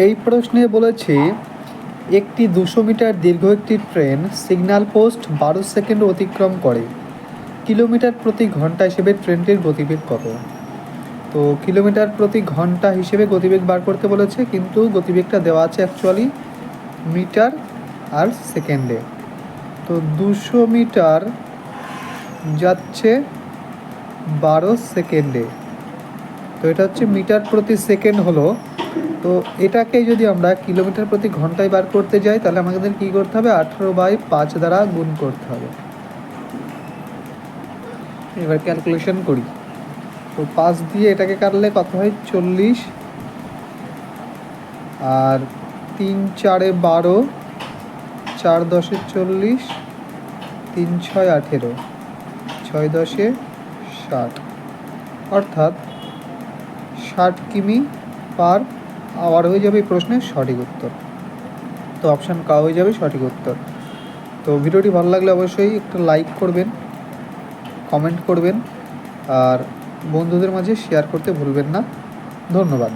এই প্রশ্নে বলেছি, একটি দুশো মিটার দীর্ঘ একটি ট্রেন সিগন্যাল পোস্ট বারো সেকেন্ড অতিক্রম করে। কিলোমিটার প্রতি ঘণ্টা হিসেবে ট্রেনটির গতিবেগ কত? তো কিলোমিটার প্রতি ঘণ্টা হিসেবে গতিবেগ বার করতে বলেছে, কিন্তু গতিবেগটা দেওয়া আছে অ্যাকচুয়ালি মিটার আর সেকেন্ডে। তো দুশো মিটার যাচ্ছে বারো সেকেন্ডে। তো এটা হচ্ছে মিটার প্রতি সেকেন্ড হলো তো এটাকে যদি আমরা কিলোমিটার প্রতি ঘন্টায় বার করতে যাই, তাহলে আমাদের কী করতে হবে? আঠেরো বাই পাঁচ দ্বারা গুণ করতে হবে। এবার ক্যালকুলেশন করি। তো পাঁচ দিয়ে এটাকে কাটলে কত হয়? চল্লিশ। আর তিন চারে বারো, চার দশে চল্লিশ, তিন ছয় আঠেরো, ছয় দশে ষাট। অর্থাৎ ষাট কিমি পার আওয়ার হয়ে যাবে এই প্রশ্নের সঠিক উত্তর। তো অপশান কা হয়ে যাবে সঠিক উত্তর। তো ভিডিওটি ভালো লাগলে অবশ্যই একটা লাইক করবেন কমেন্ট করবেন, আর বন্ধুদের মাঝে শেয়ার করতে ভুলবেন না। ধন্যবাদ।